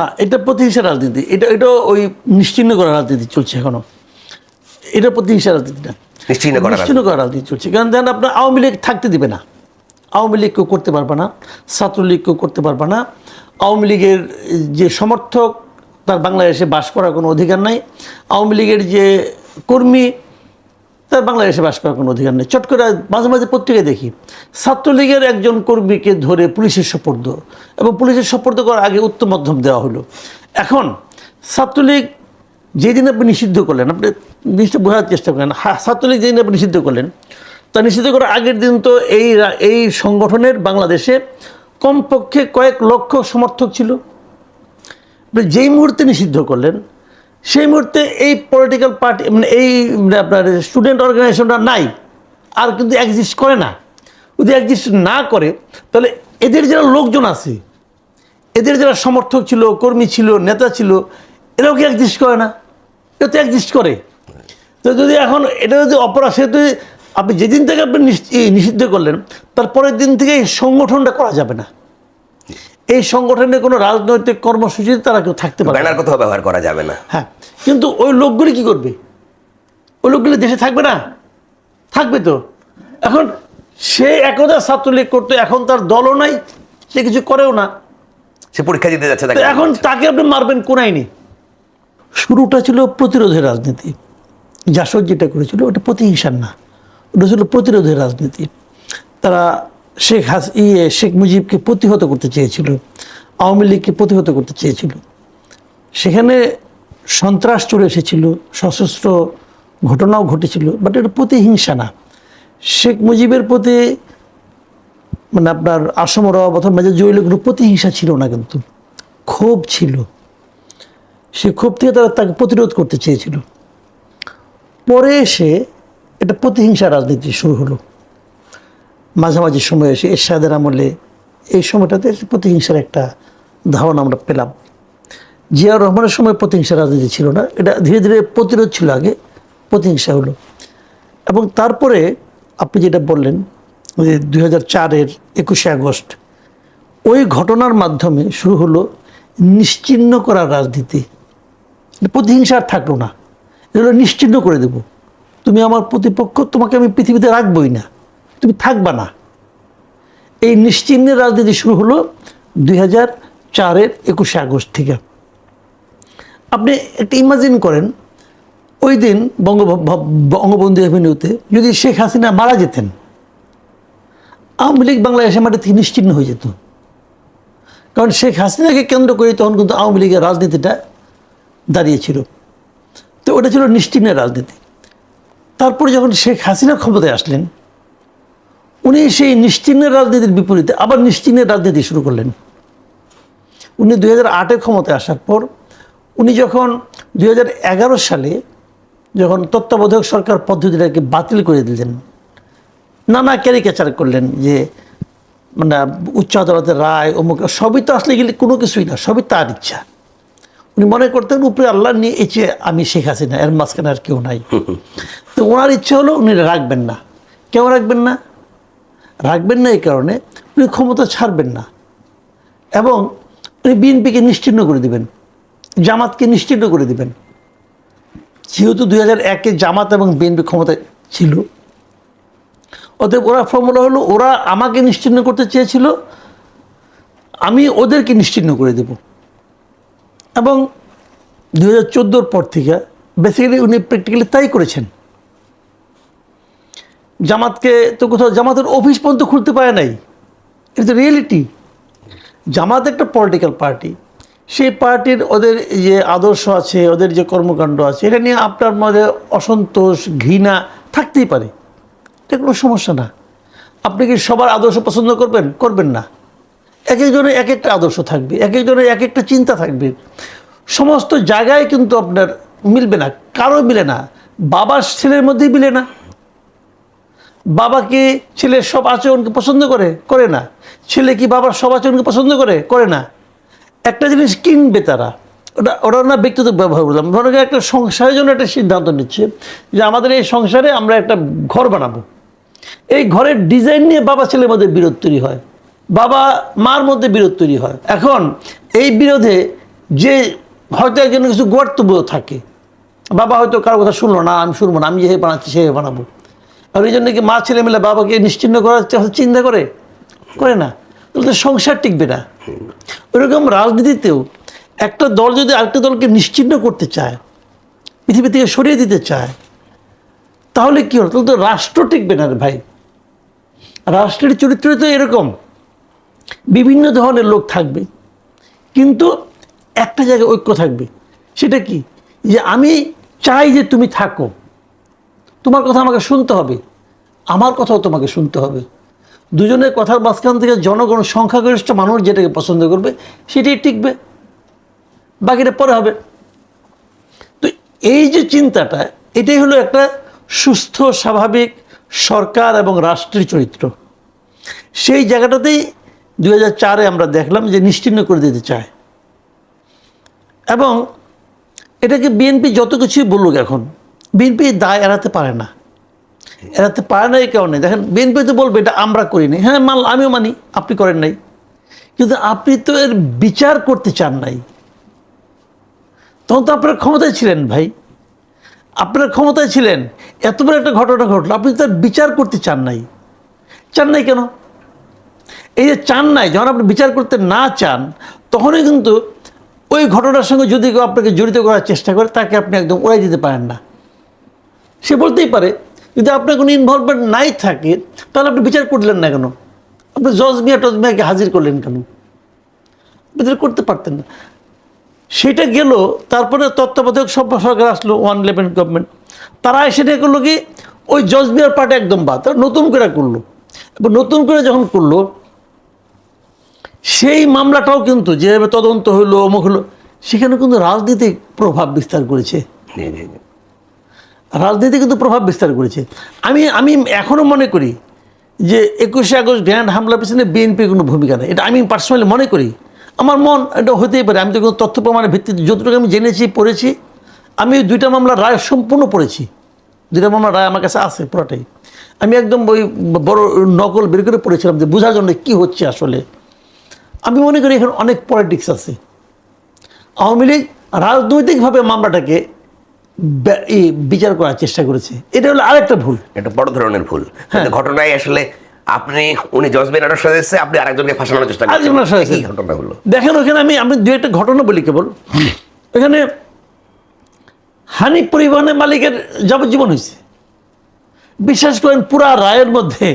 হ্যাঁ, এটা প্রতিহিংসা রাজনীতি। এটা এটা ওই নিশ্চিহ্ন করা রাজনীতি চলছে এখনও। এটা প্রতিহিংসা রাজনীতি না। করা নিশ্চিহ্ন করা রাজনীতি চলছে। কারণ দেখেন আপনার আওয়ামী লীগ থাকতে দিবে না। আওয়ামী লীগ কেউ করতে পারবে না। ছাত্রলীগ কেউ করতে পারবে না। আওয়ামী লীগের যে সমর্থক তার বাংলাদেশে বাস করার কোনো অধিকার নাই। আওয়ামী লীগের যে কর্মী তার বাংলাদেশে বাস করার কোনো অধিকার নেই। চট করে মাঝে মাঝে পত্রিকায় দেখি, ছাত্রলীগের একজন কর্মীকে ধরে পুলিশের সপর্দ এবং পুলিশের সপর্দ করার আগে উত্তম মধ্যম দেওয়া হলো। এখন ছাত্রলীগ যেদিন আপনি নিষিদ্ধ করলেন, আপনি জিনিসটা বোঝার চেষ্টা করেন ছাত্রলীগ যেদিন আপনি নিষিদ্ধ করলেন, তা নিষিদ্ধ করার আগের দিন তো এই এই সংগঠনের বাংলাদেশে কমপক্ষে কয়েক লক্ষ সমর্থক ছিল। যেই মুহূর্তে নিষিদ্ধ করলেন সেই মুহূর্তে এই পলিটিক্যাল পার্টি মানে এই মানে আপনার স্টুডেন্ট অর্গানাইজেশনটা নাই, আর কিন্তু এক্সিস্ট করে না। যদি এক্সিস্ট না করে, তাহলে এদের যারা লোকজন আছে, এদের যারা সমর্থক ছিল, কর্মী ছিল, নেতা ছিল, এরাও কি এক্সিস্ট করে না? এটা তো এক্সিস্ট করে। তো যদি এখন এটা যদি অপরাধ সে যদি আপনি যেদিন থেকে আপনি নিষ- নিষিদ্ধ করলেন তারপরের দিন থেকে এই সংগঠনটা করা যাবে না। এই সংগঠনের কোনো রাজনৈতিক কর্মসূচিতে তারা কেউ থাকতে পারে না। ব্যানার কোথাও ব্যবহার করা যাবে না। হ্যাঁ কিন্তু ওই লোকগুলি কি করবে? ওই লোকগুলি দেশে থাকবে না? থাকবে তো। এখন সে একদা ছাত্রলীগ করতো এখন তার দলও নাই সে কিছু করেও না। সে পরীক্ষা দিতে যাচ্ছে এখন তাকে আপনি মারবেন কোন আইনি শুরুটা ছিল প্রতিরোধের রাজনীতি। জাসদ যেটা করেছিল ওটা প্রতিহিংসার না। ওটা ছিল প্রতিরোধের রাজনীতি। তারা শেখ হাস ইয়ে শেখ মুজিবকে প্রতিহত করতে চেয়েছিল, আওয়ামী লীগকে প্রতিহত করতে চেয়েছিল। সেখানে সন্ত্রাস চলে এসেছিল, সশস্ত্র ঘটনাও ঘটেছিল বাট এটা প্রতিহিংসা না। শেখ মুজিবের প্রতি মানে আপনার আসম অথবা মেজর জুয়েলের প্রতিহিংসা ছিল না কিন্তু, ক্ষোভ ছিল। সে ক্ষোভ থেকে তারা তাকে প্রতিরোধ করতে চেয়েছিল। পরে এসে এটা প্রতিহিংসা রাজনীতি শুরু হলো। মাঝামাঝি সময় এসে এরশাদের আমলে এই সময়টাতে প্রতিহিংসার একটা ধারণা আমরা পেলাম। জিয়াউর রহমানের সময় প্রতিহিংসা রাজনীতি ছিল না, এটা ধীরে ধীরে প্রতিরোধ ছিল আগে, প্রতিহিংসা হলো। এবং তারপরে আপনি যেটা বললেন যে দুই হাজার চারের একুশে আগস্ট, ওই ঘটনার মাধ্যমে শুরু হলো নিশ্চিহ্ন করার রাজনীতি। প্রতিহিংসা আর থাকল না। এগুলো নিশ্চিহ্ন করে দেব। তুমি আমার প্রতিপক্ষ, তোমাকে আমি পৃথিবীতে রাখবই না। তুমি থাকবা না। এই নিশ্চিহ্নের রাজনীতি শুরু হলো দুই হাজার চারের একুশে আগস্ট থেকে। আপনি একটা ইমাজিন করেন, ওই দিন বঙ্গ বঙ্গবন্ধু এভিনিউতে যদি শেখ হাসিনা মারা যেতেন, আওয়ামী লীগ বাংলাদেশের মাটি থেকে নিশ্চিহ্ন হয়ে যেত। কারণ শেখ হাসিনাকে কেন্দ্র করে তখন কিন্তু আওয়ামী লীগের রাজনীতিটা দাঁড়িয়েছিল তো ওটা ছিল নিশ্চিহ্নের রাজনীতি। তারপরে যখন শেখ হাসিনা ক্ষমতায় আসলেন উনি সেই নিশ্চিহ্নের রাজনীতির বিপরীতে আবার নিশ্চিহ্নের রাজনীতি শুরু করলেন। উনি দুই হাজার আটে ক্ষমতায় আসার পর উনি যখন দু হাজার এগারো সালে যখন তত্ত্বাবধায়ক সরকার পদ্ধতিটাকে বাতিল করে দিলেন নানা ক্যারিকেচার করলেন যে মানে উচ্চ আদালতের রায় অমুক সবই তো আসলে গেলে কোনো কিছুই না সবই তার ইচ্ছা। উনি মনে করতেন উপরে আল্লাহ নিয়ে এসে আমি শেখ হাসিনা এর মাঝখানে আর কেউ নাই। তো ওনার ইচ্ছা হলো উনি রাখবেন না। কেউ রাখবেন না? রাখবেন না এই কারণে, উনি ক্ষমতা ছাড়বেন না। এবং উনি বিএনপিকে নিশ্চিহ্ন করে দিবেন, জামাতকে নিশ্চিহ্ন করে দিবেন। যেহেতু দুই হাজার একে জামাত এবং বিএনপি ক্ষমতায় ছিল, অতএব ওরা ফর্মুলা হলো, ওরা আমাকে নিশ্চিহ্ন করতে চেয়েছিল, আমি ওদেরকে নিশ্চিহ্ন করে দেব। এবং দু হাজার পর থেকে বেসিক্যালি উনি প্র্যাকটিক্যালি তাই করেছেন। জামাতকে তো কোথাও, জামাতের অফিস পর্যন্ত খুলতে পারে নাই। এটা রিয়েলিটি জামাত একটা পলিটিক্যাল পার্টি সেই পার্টির ওদের যে আদর্শ আছে, ওদের যে কর্মকাণ্ড আছে, এটা নিয়ে আপনার মধ্যে অসন্তোষ, ঘৃণা থাকতেই পারে। এটা কোনো সমস্যা না। আপনি কি সবার আদর্শ পছন্দ করবেন? করবেন না। এক একজনের এক একটা আদর্শ থাকবে, এক একজনের এক একটা চিন্তা থাকবে। সমস্ত জায়গায় কিন্তু আপনার মিলবে না, কারও মিলে না। বাবার ছেলের মধ্যেই মিলে না। বাবাকে ছেলের সব আচরণকে পছন্দ করে? করে না। ছেলে কি বাবার সব আচরণকে পছন্দ করে? করে না। একটা জিনিস কিনবে তারা। ওটা ওটা না ব্যক্তিগত ব্যবহার করলাম। ধরো একটা সংসারের জন্য একটা সিদ্ধান্ত নিচ্ছে যে আমাদের এই সংসারে আমরা একটা ঘর বানাবো। এই ঘরের ডিজাইন নিয়ে বাবা ছেলের মধ্যে বিরোধ তৈরি হয়। বাবা মার মধ্যে বিরোধ তৈরি হয়। এখন এই বিরোধে যে হয়তো একজন কিছু গর্তব্য থাকে, বাবা হয়তো কারও কথা শুনলো না, আমি শুনব না, আমি যে বানাচ্ছি সে বানাবো। আর এই জন্য কি মা ছেলে মিলে বাবাকে নিশ্চিন্ন করার চিন্তা করে? করে না। তাহলে তো সংসার টিকবে না। ওইরকম রাজনীতিতেও একটা দল যদি আরেকটা দলকে নিশ্চিন্ন করতে চায়, পৃথিবী থেকে সরিয়ে দিতে চায়, তাহলে কী হলো? তাহলে তো রাষ্ট্র টিকবে না ভাই। রাষ্ট্রের চরিত্র তো এরকম। বিভিন্ন ধরনের লোক থাকবে। কিন্তু একটা জায়গায় ঐক্য থাকবে। সেটা কি? যে আমি চাই যে তুমি থাকো। তোমার কথা আমাকে শুনতে হবে। আমার কথাও তোমাকে শুনতে হবে। দুজনের কথার মাঝখান থেকে জনগণ সংখ্যাগরিষ্ঠ মানুষ যেটাকে পছন্দ করবে, সেটাই টিকবে। বাকিটা পরে হবে। তো এই যে চিন্তাটা, এটাই হলো একটা সুস্থ, স্বাভাবিক সরকার এবং রাষ্ট্রের চরিত্র। সেই জায়গাটাতেই দু চারে আমরা দেখলাম যে নিশ্চিহ্ন করে দিতে চায়। এবং এটাকে বিএনপি যত কিছুই বলুক এখন বিএনপি দায় এড়াতে পারে না। এড়াতে পারে না এই কারণে দেখেন, বিএনপি তো বলবে, এটা আমরা করিনি হ্যাঁ মাল, আমিও মানি, আপনি করেন নাই। কিন্তু আপনি তো এর বিচার করতে চান নাই। তখন তো আপনার ক্ষমতায় ছিলেন ভাই। আপনার ক্ষমতায় ছিলেন। এত বড় একটা ঘটনা ঘটলো, আপনি তার বিচার করতে চান নাই। চান নাই কেন? এই যে চান নাই, যখন আপনি বিচার করতে না চান, তখনই কিন্তু ওই ঘটনার সঙ্গে যদি কেউ আপনাকে জড়িত করার চেষ্টা করে, তাকে আপনি একদম উড়াই দিতে পারেন না। সে বলতেই পারে, যদি আপনার কোনো ইনভলভমেন্ট নাই থাকে, তাহলে আপনি বিচার করলেন না কেন? আপনি জজ মিয়া টজ মিয়াকে হাজির করলেন কেন? বিচার করতে পারতেন না। সেটা গেল, তারপরে তত্ত্বাবধায়ক সব সরকার আসলো ওয়ান ইলেভেন গভর্নমেন্ট তারা সেটা করল কি, ওই জজ মিয়ার পার্টি একদম বাদ, তারা নতুন করে করল। এবার নতুন করে যখন করল, সেই মামলাটাও কিন্তু যেভাবে তদন্ত হইল অমুক হলো, সেখানে কিন্তু রাজনীতিক প্রভাব বিস্তার করেছে। রাজনীতি কিন্তু প্রভাব বিস্তার করেছে। আমি আমি এখনও মনে করি যে একুশে আগস্ট গ্র্যান্ড হামলার পিছনে বিএনপির কোনো ভূমিকা নেই। এটা আমি পার্সোনালি মনে করি। আমার মন এটা হতেই পারে। আমি তো কোনো তথ্য প্রমাণের ভিত্তিতে যতটুকু আমি জেনেছি, পড়েছি, আমি দুইটা মামলার রায় সম্পূর্ণ পড়েছি। দুইটা মামলার রায় আমার কাছে আছে পুরোটাই। আমি একদম ওই বড় নকল বের করে পড়েছিলাম যে বোঝার জন্য কী হচ্ছে আসলে। আমি মনে করি এখানে অনেক পলিটিক্স আছে। আওয়ামী লীগ রাজনৈতিকভাবে মামলাটাকে বিচার করার চেষ্টা করেছে। এটা হলো আরেকটা ভুল। এটা বড় ধরনের ভুল। হ্যাঁ। ঘটনায় আসলে আপনি উনি জজবের আরও আপনি আরেকজনকে ফাঁসানোর চেষ্টা করছেন। ঘটনা হলো। দেখেন ওখানে আমি আমি দু একটা ঘটনা বলি কেবল। এখানে হানি পরিবহনের মালিকের যাবজ্জীবন হয়েছে। বিশ্বাস করেন পুরা রায়ের মধ্যে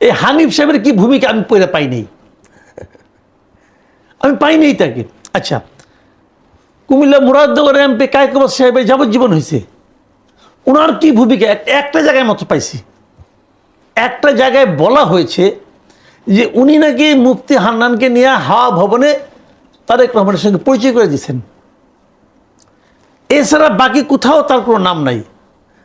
এই হানিফ সাহেবের কি ভূমিকা আমি পড়ে পাই নাই আমি পাইনি তাকে। আচ্ছা কুমিল্লা মুরাদনগর এমপি কায়কুমার সাহেবের যাবজ্জীবন হয়েছে। ওনার কি ভূমিকা? একটা জায়গায় মতো পাইছি। একটা জায়গায় বলা হয়েছে যে উনি নাকি মুফতি হান্নানকে নিয়ে হাওয়া ভবনে তারেক রহমানের সঙ্গে পরিচয় করে দিয়েছেন। এছাড়া বাকি কোথাও তার কোনো নাম নাই।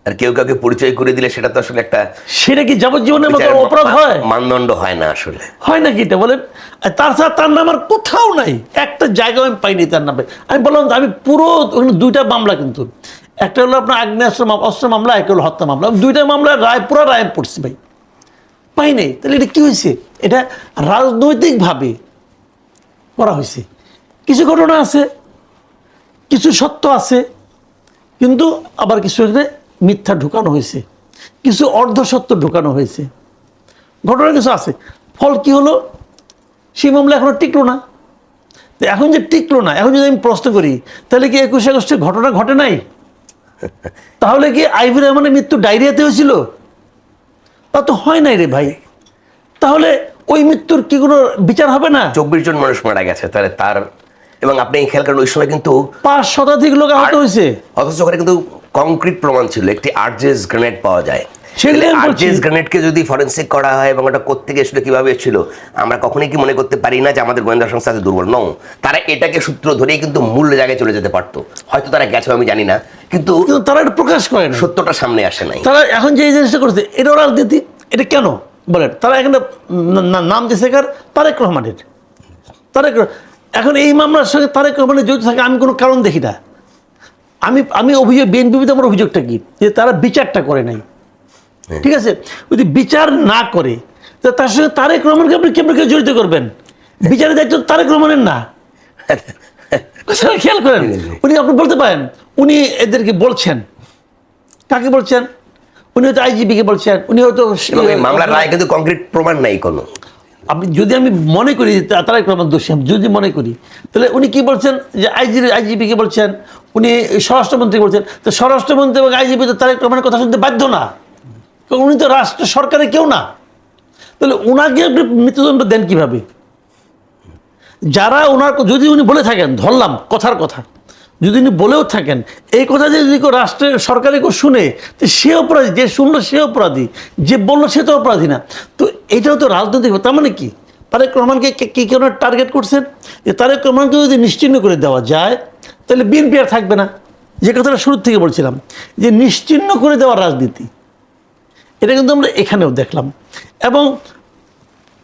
আর কেউ কাউকে পরিচয় করে দিলে সেটা তো আসলে একটা সেটা কি যাবজ্জীবনের মতো অপরাধ হয়? মানদণ্ড হয় না আসলে। হয় নাকি এটা? বলেন আর তাছাড়া তার নাম আর কোথাও নাই। একটা জায়গায় আমি পাইনি তার নামে। আমি বললাম আমি পুরো দুইটা মামলা কিন্তু। একটা হলো আপনার আগ্নেয়াস্ত্র অস্ত্র মামলা একটা হলো হত্যা মামলা। দুইটা মামলা রায় পুরো রায় পড়ছি ভাই। পাই নাই তাহলে এটা কী হয়েছে? এটা রাজনৈতিকভাবে করা হয়েছে। কিছু ঘটনা আছে কিছু সত্য আছে কিন্তু আবার কিছু মিথ্যা ঢুকানো হয়েছে। কিছু অর্ধসত্য ঢুকানো হয়েছে। ঘটনা কিছু আছে। ফল কি হলো? সেই মামলা এখনও টিকলো না। তো এখন যে টিকলো না এখন যদি আমি প্রশ্ন করি তাহলে কি একুশে আগস্টে ঘটনা ঘটে নাই? তাহলে কি আইভি রহমানের মৃত্যু ডায়রিয়াতে হয়েছিল? তা তো হয় নাই রে ভাই। তাহলে ওই মৃত্যুর কি কোনো বিচার হবে না? চব্বিশ জন মানুষ মারা গেছে তাহলে তার এবং আপনি খেয়াল করেন ওই সময় কিন্তু পাঁচ শতাধিক লোক আহত হয়েছে। অথচ ওখানে কিন্তু কংক্রিট প্রমাণ ছিল একটি আর্জেস গ্রেনেড পাওয়া যায়। আর্জেস গ্রেনেডকে যদি ফরেন্সিক করা হয় এবং ওটা কোত্থেকে এসেছিল কীভাবে এসেছিল আমরা কখনোই কি মনে করতে পারি না যে আমাদের গোয়েন্দা সংস্থা দুর্বল? নও তারা এটাকে সূত্র ধরেই কিন্তু মূল জায়গায় চলে যেতে পারতো। হয়তো তারা গেছে আমি জানি না কিন্তু তারা এটা প্রকাশ করে না। সত্যটা সামনে আসে নাই। তারা এখন যে জিনিসটা করছে এটাও রাজনীতি এটা কেন? বলেন তারা এখানে নাম দিয়েছে কার তারেক রহমানের। তারেক এখন এই মামলার সঙ্গে তারেক রহমানের জড়িত থাকে আমি কোনো কারণ দেখি না। আমি আমি অভিযোগ বিএনপিতে আমার অভিযোগটা কি? যে তারা বিচারটা করে নাই। ঠিক আছে? যদি বিচার না করে তো তার সঙ্গে তারেক রহমানকে আপনি কেমন করে জড়িত করবেন? বিচারের দায়িত্ব তারেক রহমানের না। খেয়াল করেন। উনি আপনি বলতে পারেন উনি এদেরকে বলছেন। কাকে বলছেন? উনি হয়তো আইজিপিকে বলছেন উনি হয়তো মামলার রায় কিন্তু কংক্রিট প্রমাণ নাই কোনো। আপনি যদি আমি মনে করি তা- তারাই আমার দোষী, আমি যদি মনে করি, তাহলে উনি কি বলছেন? যে আইজি আইজিপিকে বলছেন? উনি স্বরাষ্ট্রমন্ত্রী বলছেন? তো স্বরাষ্ট্রমন্ত্রী এবং আইজিপি তো তারেক রহমানের কথা শুনতে বাধ্য না। কারণ উনি তো রাষ্ট্র সরকারের কেউ না। তাহলে ওনাকে আপনি মৃত্যুদণ্ড দেন কীভাবে? যারা ওনার যদি উনি বলে থাকেন, ধরলাম কথার কথা, যদি উনি বলেও থাকেন, এই কথা যদি কেউ রাষ্ট্রের সরকারি কেউ শুনে, তো সে অপরাধী, যে শুনলো সে অপরাধী, যে বলল সে তো অপরাধী না। তো এটাও তো রাজনৈতিক তার মানে কি? তারেক রহমানকে কে- কে কেউ টার্গেট করছেন? যে তারেক রহমানকে যদি নিশ্চিহ্ন করে দেওয়া যায়, তাহলে বিএনপি আর থাকবে না। যে কথাটা শুরুর থেকে বলছিলাম, যে নিশ্চিহ্ন করে দেওয়ার রাজনীতি, এটা কিন্তু আমরা এখানেও দেখলাম। এবং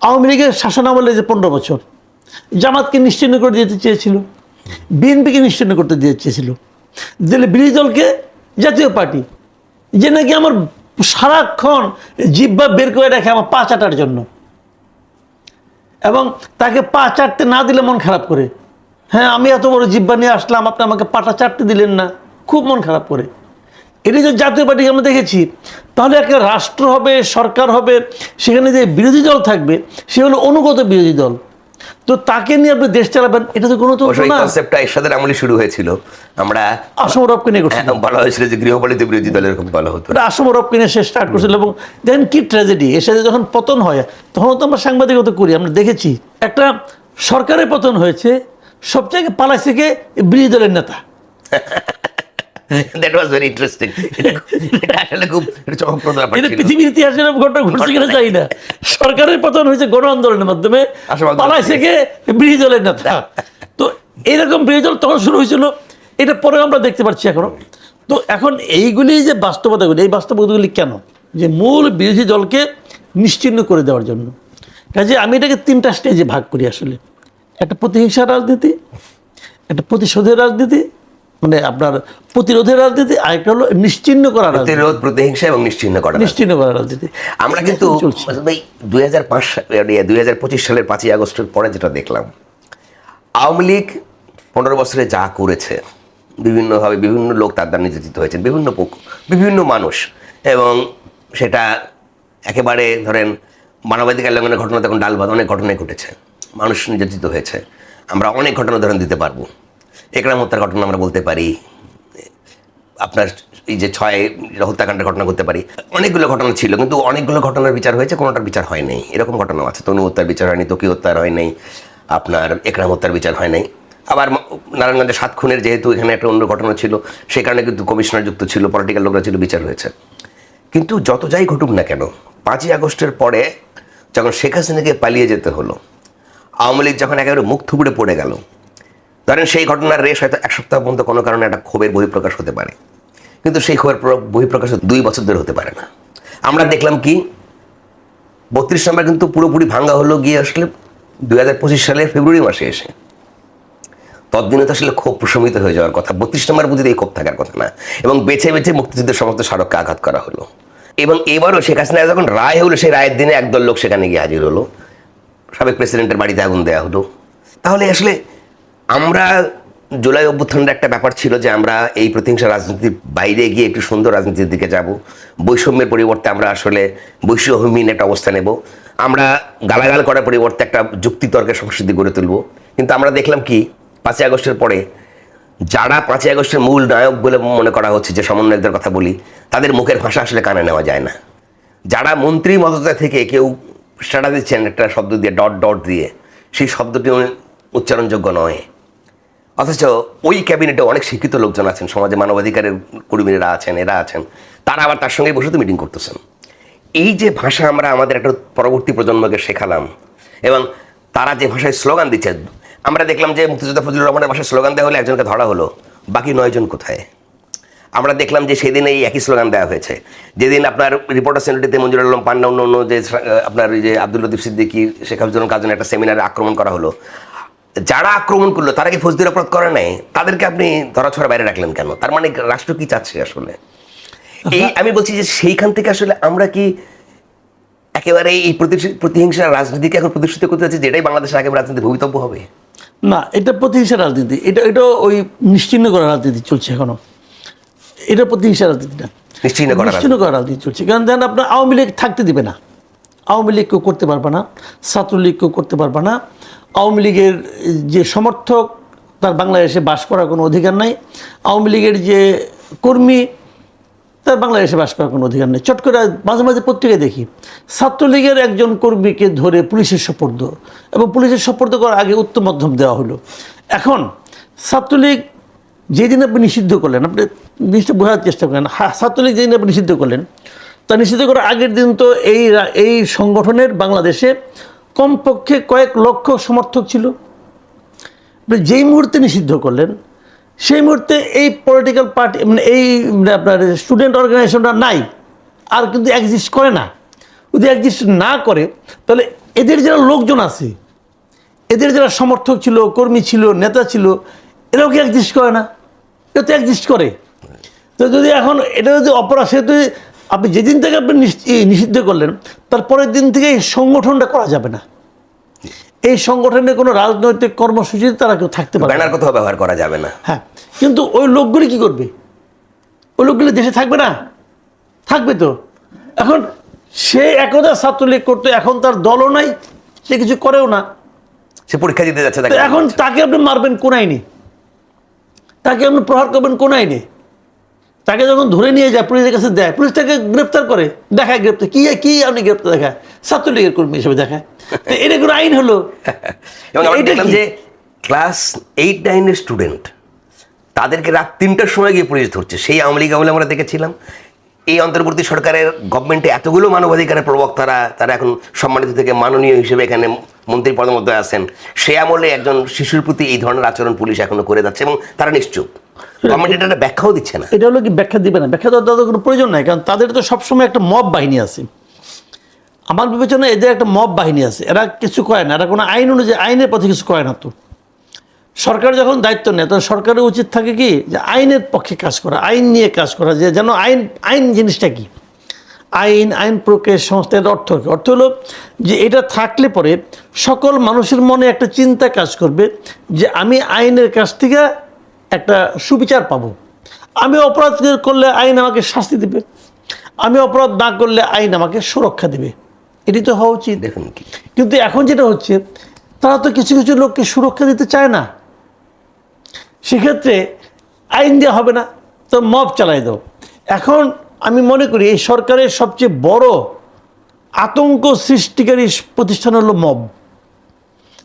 আওয়ামী লীগের শাসনামলে যে পনেরো বছর, জামাতকে নিশ্চিহ্ন করে দিতে চেয়েছিল, বিএনপিকে নিশ্চিহ্ন করতে দিতে চেয়েছিল। দিলে বিরোধী দলকে জাতীয় পার্টি, যে নাকি আমার সারাক্ষণ জিব্বা বের করে রাখে আমার পা চাটার জন্য। এবং তাকে পা চাটতে না দিলে মন খারাপ করে। হ্যাঁ আমি এত বড় জিব্বা নিয়ে আসলাম, আপনি আমাকে পাটা চাটতে দিলেন না। খুব মন খারাপ করে। এটি যে জাতীয় পার্টিকে আমরা দেখেছি, তাহলে একটা রাষ্ট্র হবে, সরকার হবে, সেখানে যে বিরোধী দল থাকবে, সে হলো অনুগত বিরোধী দল। তো তাকে নিয়ে আপনি দেশ চালাবেন এটা তো কোনো না কনসেপ্টটা এরশাদের আমলে শুরু হয়েছিল। আমরা আসম রবকে নিয়ে করছিল। হ্যাঁ, বলা হয়েছিল যে গৃহপালিত বিরোধী দলের এরকম বলা হতো। আসম রবকে নিয়ে সে স্টার্ট করছিল এবং দেখেন কি ট্র্যাজেডি এর সাথে যখন পতন হয় তখন তো আমরা সাংবাদিকতা করি আমরা দেখেছি একটা সরকারের পতন হয়েছে সবচেয়ে পালাইছে কে? বিরোধী দলের নেতা। দ্যাট ওয়াজ ভেরি ইন্টারেস্টিং এটা আসলে খুব চমকপ্রদ ব্যাপার এটা পৃথিবীর ইতিহাসে এরকম ঘটনা ঘটছে কিনা চাই না। সরকারের পতন হয়েছে গণ আন্দোলনের মাধ্যমে। পালাইছে কে বিরোধী দলের নেতা। তো এরকম বিরোধী দল তখন শুরু হয়েছিল। এটা পরে আমরা দেখতে পাচ্ছি এখনও। তো এখন এইগুলি যে বাস্তবতাগুলি এই বাস্তবতাগুলি কেন? যে মূল বিরোধী দলকে নিশ্চিহ্ন করে দেওয়ার জন্য। কাজে আমি এটাকে তিনটা স্টেজে ভাগ করি আসলে। একটা প্রতিহিংসার রাজনীতি একটা প্রতিশোধের রাজনীতি মানে আপনার প্রতিরোধের রাজনীতি আরেকটা হলো নিশ্চিহ্ন করা প্রতিরোধ প্রতিহিংসা এবং নিশ্চিহ্ন করা নিশ্চিন্ন করা রাজনীতি। আমরা কিন্তু ভাই দুই হাজার পাঁচ দুই হাজার পঁচিশ সালের পাঁচই আগস্টের পরে যেটা দেখলাম আওয়ামী লীগ পনেরো বছরে যা করেছে বিভিন্নভাবে বিভিন্ন লোক তার দ্বারা নির্যাতিত হয়েছেন বিভিন্ন পক্ষ বিভিন্ন মানুষ। এবং সেটা একেবারে ধরেন মানবাধিকার লঙ্ঘনের ঘটনা তখন ডাল ভাত অনেক ঘটনায় ঘটেছে। মানুষ নির্যাতিত হয়েছে। আমরা অনেক ঘটনা উদাহরণ দিতে পারব। একরাম হত্যার ঘটনা আমরা বলতে পারি। আপনার এই যে ছয় হত্যাকাণ্ডের ঘটনা করতে পারি। অনেকগুলো ঘটনা ছিল, কিন্তু অনেকগুলো ঘটনার বিচার হয়েছে, কোনোটার বিচার হয় নাই। এরকম ঘটনাও আছে, তনু হত্যার বিচার হয়নি, তকি হত্যার হয় নাই, আপনার একরাম হত্যার বিচার হয় নাই। আবার নারায়ণগঞ্জে সাত খুনের যেহেতু এখানে একটা অন্য ঘটনা ছিল সেই কারণে কিন্তু কমিশনার যুক্ত ছিল পলিটিক্যাল লোকরা ছিল, বিচার হয়েছে। কিন্তু যত যাই ঘটুক না কেন, পাঁচই আগস্টের পরে যখন শেখ হাসিনাকে পালিয়ে যেতে হলো, আওয়ামী লীগ যখন একেবারে মুখ থুবড়ে পড়ে গেল ধরেন সেই ঘটনার রেশ হয়তো এক সপ্তাহ পর্যন্ত কোনো কারণে একটা ক্ষোভের বহিঃপ্রকাশ হতে পারে। কিন্তু সেই ক্ষোভের প্র- বহিঃপ্রকাশ দুই বছর ধরে হতে পারে না। আমরা দেখলাম কি, বত্রিশ নম্বর কিন্তু পুরোপুরি ভাঙ্গা হলো গিয়ে আসলে দুই হাজার পঁচিশ সালের ফেব্রুয়ারি মাসে এসে। ততদিনে তো আসলে ক্ষোভ প্রশমিত হয়ে যাওয়ার কথা। বত্রিশ নম্বর বুঝিতে এই ক্ষোভ থাকার কথা না। এবং বেছে বেছে মুক্তিযুদ্ধের সমস্ত স্মারককে আঘাত করা হলো। এবং এবারও শেখ হাসিনা যখন রায় হলো, সেই রায়ের দিনে একদল লোক সেখানে গিয়ে হাজির হলো। সাবেক প্রেসিডেন্টের বাড়িতে আগুন দেওয়া হলো। তাহলে আসলে আমরা জুলাই অভ্যুত্থানের একটা ব্যাপার ছিল যে আমরা এই প্রতিহিংসা রাজনীতির বাইরে গিয়ে একটু সুন্দর রাজনীতির দিকে যাব। বৈষম্যের পরিবর্তে আমরা আসলে বৈষম্যহীন একটা অবস্থা নেব। আমরা গালাগাল করার পরিবর্তে একটা যুক্তিতর্কের সংস্কৃতি গড়ে তুলব। কিন্তু আমরা দেখলাম কি, পাঁচই আগস্টের পরে যারা পাঁচই আগস্টের মূল নায়ক বলে মনে করা হচ্ছে, যে সমন্বয়কদের কথা বলি, তাদের মুখের ভাষা আসলে কানে নেওয়া যায় না। যারা মন্ত্রী মদতা থেকে কেউ সাড়া দিচ্ছেন একটা শব্দ দিয়ে, ডট ডট দিয়ে, সেই শব্দটি উচ্চারণযোগ্য নয়। অথচ ওই ক্যাবিনেটে অনেক শিক্ষিত লোকজন আছেন, সমাজে মানবাধিকারের কর্মীরা আছেন, এরা আছেন। তারা আবার তার সঙ্গে বসে তো মিটিং করতেছেন। এই যে ভাষা আমরা আমাদের একটা পরবর্তী প্রজন্মকে শেখালাম, এবং তারা যে ভাষায় স্লোগান দিচ্ছে, আমরা দেখলাম যে মুক্তিযোদ্ধা ফজলুর রহমানের ভাষায় স্লোগান দেওয়া হলে একজনকে ধরা হলো, বাকি নয়জন কোথায়? আমরা দেখলাম যে সেদিন এই একই স্লোগান দেওয়া হয়েছে। যেদিন আপনার রিপোর্টার সেন্টারটিতে মঞ্জুর আলম পান্না অন্য অন্য যে, আপনার যে আব্দুল লতিফ সিদ্দিকি, শেখ হাফিজুল কাজনের একটা সেমিনারে আক্রমণ করা হলো যারা আক্রমণ করল তারা কি ফৌজদারি অপরাধ করে নাই? তাদেরকে আপনি ধরাছড়া বাইরে রাখলেন কেন? তার মানে রাষ্ট্র কি চাচ্ছে আসলে? এই আমি বলছি যে সেইখান থেকে আসলে আমরা কি একেবারে এই প্রতিহিংসার রাজনীতিকে এখন প্রতিষ্ঠিত করতে চাচ্ছি যেটাই বাংলাদেশের আগে রাজনীতি ভবিতব্য হবে? না এটা প্রতিহিংসা রাজনীতি। এটা এটা ওই নিশ্চিহ্ন করা রাজনীতি চলছে এখনও। এটা প্রতিহিংসা রাজনীতি না। নিশ্চিহ্ন করা করা রাজনীতি চলছে। কারণ দেখেন আপনার আওয়ামী লীগ থাকতে দিবে না। আওয়ামী লীগ কেউ করতে পারবে না ছাত্রলীগ কেউ করতে পারবে না। আওয়ামী লীগের যে সমর্থক, তার বাংলাদেশে বাস করার কোনো অধিকার নাই। আওয়ামী লীগের যে কর্মী, তার বাংলাদেশে বাস করার কোনো অধিকার নেই। চট করে মাঝে মাঝে পত্রিকায় দেখি, ছাত্রলীগের একজন কর্মীকে ধরে পুলিশের সপর্দ এবং পুলিশের সপর্দ করার আগে উত্তম মধ্যম দেওয়া হলো। এখন ছাত্রলীগ যেদিন আপনি নিষিদ্ধ করলেন, আপনি জিনিসটা বোঝার চেষ্টা করেন হা- ছাত্রলীগ যেদিন আপনি নিষিদ্ধ করলেন তা নিষিদ্ধ করার আগের দিন তো এই এই সংগঠনের বাংলাদেশে কমপক্ষে কয়েক লক্ষ সমর্থক ছিল। যেই মুহূর্তে নিষিদ্ধ করলেন, সেই মুহূর্তে এই পলিটিক্যাল পার্টি মানে এই মানে আপনার স্টুডেন্ট অর্গানাইজেশনটা নাই, আর কিন্তু এক্সিস্ট করে না। যদি এক্সিস্ট না করে, তাহলে এদের যারা লোকজন আছে, এদের যারা সমর্থক ছিল, কর্মী ছিল, নেতা ছিল, এরাও কি এক্সিস্ট করে না? এটা তো এক্সিস্ট করে। তো যদি এখন এটা যদি অপরাধ, সে যদি আপনি যেদিন থেকে আপনি নিষ- নিষিদ্ধ করলেন তারপরের দিন থেকে এই সংগঠনটা করা যাবে না। এই সংগঠনে কোনো রাজনৈতিক কর্মসূচিতে তারা কেউ থাকতে পারে না। ব্যানার কোথাও ব্যবহার করা যাবে না। হ্যাঁ কিন্তু ওই লোকগুলি কি করবে? ওই লোকগুলি দেশে থাকবে না? থাকবে তো। এখন সে একদা ছাত্রলীগ করতো এখন তার দলও নাই সে কিছু করেও না। সে পরীক্ষা দিতে যাচ্ছে এখন তাকে আপনি মারবেন কোন আইনে তাকে আপনি প্রহার করবেন কোন আইনে তাকে যখন ধরে নিয়ে যায় পুলিশের কাছে দেয় পুলিশ তাকে গ্রেপ্তার করে দেখায় গ্রেপ্তার কি কি আপনি গ্রেপ্তার দেখায়? ছাত্রলীগের কর্মী হিসেবে দেখায়। তো এটা কোনো আইন হলো? যে ক্লাস এইট নাইনের স্টুডেন্ট তাদেরকে রাত তিনটার সময় গিয়ে পুলিশ ধরছে। সেই আওয়ামী লীগ আমলে আমরা দেখেছিলাম। এই অন্তর্বর্তী সরকারের গভর্নমেন্টে এতগুলো মানবাধিকারের প্রবক্তারা তারা এখন সম্মানিত থেকে মাননীয় হিসেবে এখানে মন্ত্রী পদের মধ্যে আছেন সে আমলে একজন শিশুর প্রতি এই ধরনের আচরণ পুলিশ এখনও করে যাচ্ছে এবং তারা নিশ্চুপ। গভর্নমেন্ট এটা ব্যাখ্যাও দিচ্ছে না। এটা হলো কি ব্যাখ্যা দিবে না? ব্যাখ্যা দেওয়ার তাদের কোনো প্রয়োজন নাই কারণ তাদের তো সবসময় একটা মব বাহিনী আছে। আমার বিবেচনায় এদের একটা মব বাহিনী আছে। এরা কিছু করে না এরা কোনো আইন অনুযায়ী আইনের পথে কিছু করে না তো। সরকার যখন দায়িত্ব নেয় তখন সরকারের উচিত থাকে কি যে আইনের পক্ষে কাজ করা আইন নিয়ে কাজ করা যে যেন আইন আইন জিনিসটা কি? আইন আইন প্রক্রিয়া সংস্থার অর্থ অর্থ হলো যে এটা থাকলে পরে সকল মানুষের মনে একটা চিন্তা কাজ করবে যে আমি আইনের কাছ থেকে একটা সুবিচার পাবো। আমি অপরাধ করলে আইন আমাকে শাস্তি দেবে। আমি অপরাধ না করলে আইন আমাকে সুরক্ষা দেবে। এটি তো হওয়া উচিত। দেখুন কিন্তু এখন যেটা হচ্ছে তারা তো কিছু কিছু লোককে সুরক্ষা দিতে চায় না। সেক্ষেত্রে আইন দেওয়া হবে না তো মব চালাই দাও। এখন আমি মনে করি এই সরকারের সবচেয়ে বড় আতঙ্ক সৃষ্টিকারী প্রতিষ্ঠান হলো মব।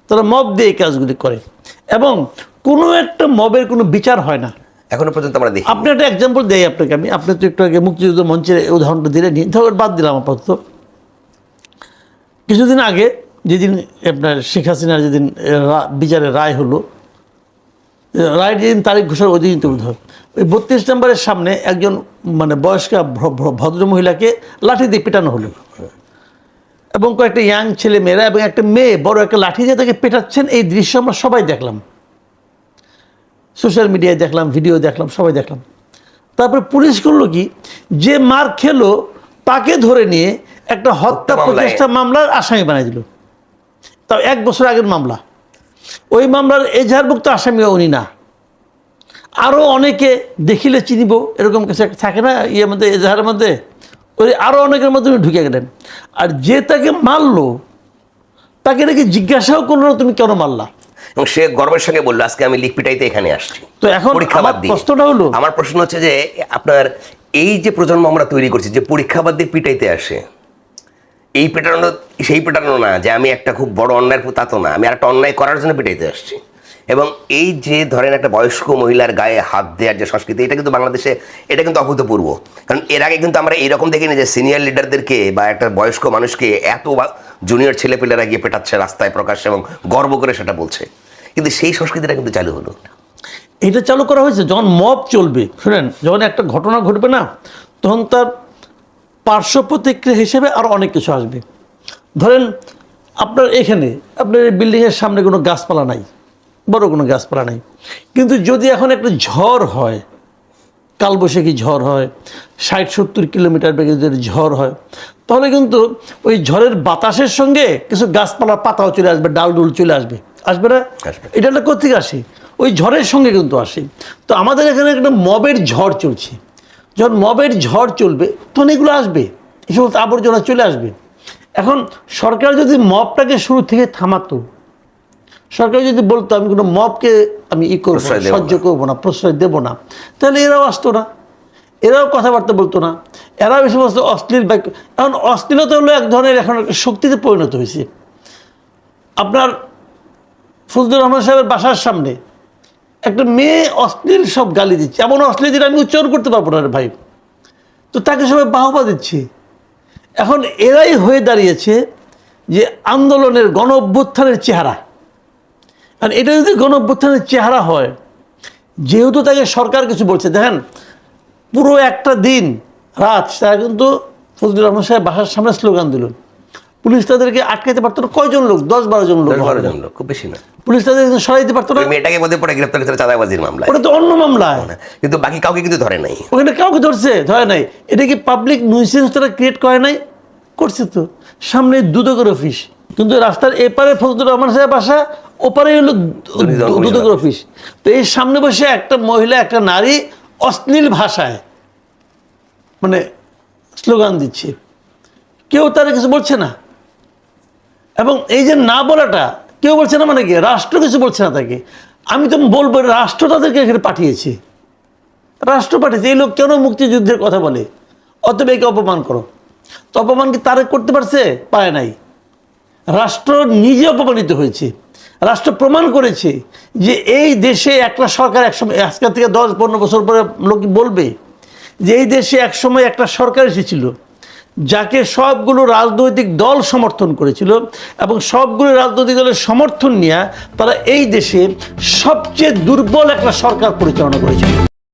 তারা মব দিয়ে এই কাজগুলি করে। এবং কোনো একটা মবের কোনো বিচার হয় না। এখনও পর্যন্ত আমরা দেখি আপনি একটা এক্সাম্পল দেই আপনাকে আমি। আপনি তো একটু আগে মুক্তিযুদ্ধ মঞ্চের উদাহরণটা দিলেন। ধর বাদ দিলাম আপাতত। কিছুদিন আগে যেদিন আপনার শেখ হাসিনার যেদিন বিচারের রায় হলো রায় যেদিন তারিখ ঘোষণা ওই দিন তো বোধ হয়। ওই বত্রিশ নম্বরের সামনে একজন মানে বয়স্ক ভদ্র মহিলাকে লাঠি দিয়ে পেটানো হলো। এবং কয়েকটা ইয়াং ছেলে মেয়েরা এবং একটা মেয়ে বড় একটা লাঠি দিয়ে তাকে পেটাচ্ছেন এই দৃশ্য আমরা সবাই দেখলাম। সোশ্যাল মিডিয়ায় দেখলাম ভিডিও দেখলাম সবাই দেখলাম। তারপরে পুলিশ করল কি যে মার খেলো তাকে ধরে নিয়ে একটা হত্যা প্রচেষ্টা মামলার আসামি বানাই দিল। তাও এক বছর আগের মামলা। ওই মামলার এজাহারভুক্ত আসামি উনি না। আরও অনেকে দেখিলে চিনিব এরকম কিছু থাকে না ইয়ের মধ্যে এজাহারের মধ্যে? ওই আরও অনেকের মধ্যে উনি ঢুকে গেলেন। আর যে তাকে মারলো তাকে নাকি জিজ্ঞাসাও করল না তুমি কেন মারলা? এবং সে গর্বের সঙ্গে বলল আজকে আমি লিখ পিটাইতে এখানে আসছি। তো এখন পরীক্ষা বাদ দিয়ে। প্রশ্নটা হলো আমার প্রশ্ন হচ্ছে যে আপনার এই যে প্রজন্ম আমরা তৈরি করছি যে পরীক্ষা বাদ দিয়ে পিটাইতে আসে এই পেটানো, সেই পেটানো না, যে আমি একটা খুব বড় অন্যায়ের তা তো না, আমি একটা অন্যায় করার জন্য পিটাইতে আসছি। এবং এই যে ধরেন একটা বয়স্ক মহিলার গায়ে হাত দেওয়ার যে সংস্কৃতি, এটা কিন্তু বাংলাদেশে, এটা কিন্তু অভূতপূর্ব। কারণ এর আগে কিন্তু আমরা এরকম দেখিনি যে সিনিয়র লিডারদেরকে বা একটা বয়স্ক মানুষকে এত জুনিয়র ছেলেপেলেরা গিয়ে পেটাচ্ছে রাস্তায় প্রকাশ্যে এবং গর্ব করে সেটা বলছে। কিন্তু সেই সংস্কৃতিটা কিন্তু চালু হলো। এটা চালু করা হয়েছে, যখন মব চলবে, শুনেন, যখন একটা ঘটনা ঘটবে না, তখন তার পার্শ্ব প্রতিক্রিয়া হিসেবে আরও অনেক কিছু আসবে। ধরেন আপনার এখানে আপনার এই বিল্ডিংয়ের সামনে কোনো গাছপালা নাই বড় কোনো গাছপালা নাই। কিন্তু যদি এখন একটা ঝড় হয় কালবৈশাখী ঝড় হয় ষাট সত্তর কিলোমিটার বেগে যদি ঝড় হয় তাহলে কিন্তু ওই ঝড়ের বাতাসের সঙ্গে কিছু গাছপালার পাতাও চলে আসবে ডাল ডুল চলে আসবে। আসবে না? এটা একটা কোথেকে আসে। ওই ঝড়ের সঙ্গে কিন্তু আসে। তো আমাদের এখানে একটা মবের ঝড় চলছে। যখন মবের ঝড় চলবে তখন এগুলো আসবে। এই সমস্ত আবর্জনা চলে আসবে। এখন সরকার যদি মবটাকে শুরু থেকে থামাতো সরকার যদি বলতো আমি কোনো মবকে আমি ই করব সহ্য করব না প্রশ্রয় দেবো না। তাহলে এরাও আসতো না। এরাও কথাবার্তা বলতো না। এরাও এই সমস্ত অশ্লীল বাক্য এখন অশ্লীলতা হলো এক ধরনের এখন শক্তিতে পরিণত হয়েছে। আপনার ফজলুর রহমান সাহেবের বাসার সামনে একটা মেয়ে অশ্লীল সব গালি দিচ্ছে। এমন অশ্লীল যেটা আমি উচ্চারণ করতে পারব না ভাই। তো তাকে সবাই বাহবা দিচ্ছে। এখন এরাই হয়ে দাঁড়িয়েছে যে আন্দোলনের গণ অভ্যুত্থানের চেহারা। আর এটা যদি গণ অভ্যুত্থানের চেহারা হয় যেহেতু তাকে সরকার কিছু বলছে দেখেন পুরো একটা দিন রাত তারা কিন্তু ফজলুর রহমান সাহেব বাসার সামনে স্লোগান দিল। পুলিশ তাদেরকে আটকাতে পারতো না। কয়জন লোক? দশ বারো জন লোক বারো জন লোক খুব বেশি না। পুলিশ তাদেরকে সরাইতে পারতো না। মেয়েটাকে বোধহয় পরে গ্রেপ্তার করেছে চাঁদাবাজির মামলায়। ওটা তো অন্য মামলায় কিন্তু বাকি কাউকে কিন্তু ধরে নাই। ওখানে কাউকে ধরছে? ধরে নাই। এটা কি পাবলিক নিউসেন্স তারা ক্রিয়েট করে নাই? করছে তো। সামনে দুদকের অফিস কিন্তু রাস্তার এপারে ফজলুর রহমান সাহেব বাসা ওপারে হলো দুদকের অফিস তো এই সামনে বসে একটা মহিলা একটা নারী অশ্লীল ভাষায় মানে স্লোগান দিচ্ছে। কেউ তারা কিছু বলছে না। এবং এই যে না বলাটা কেউ বলছে না মানে কি? রাষ্ট্র কিছু বলছে না তাকে। আমি তো বলব, রাষ্ট্র তাদেরকে এখানে পাঠিয়েছে। রাষ্ট্র পাঠিয়েছে। এই লোক কেন মুক্তিযুদ্ধের কথা বলে? অতএব একে অপমান করো। তো অপমান কি তারা করতে পারছে? পায় নাই। রাষ্ট্র নিজে অপমানিত হয়েছে। রাষ্ট্র প্রমাণ করেছে যে এই দেশে একটা সরকার একসময় আজকের থেকে দশ পনেরো বছর পরে লোক বলবে? যে এই দেশে একসময় একটা সরকার এসেছিল। যাকে সবগুলো রাজনৈতিক দল সমর্থন করেছিল এবং সবগুলো রাজনৈতিক দলের সমর্থন নিয়ে তারা এই দেশে সবচেয়ে দুর্বল একটা সরকার পরিচালনা করেছিল।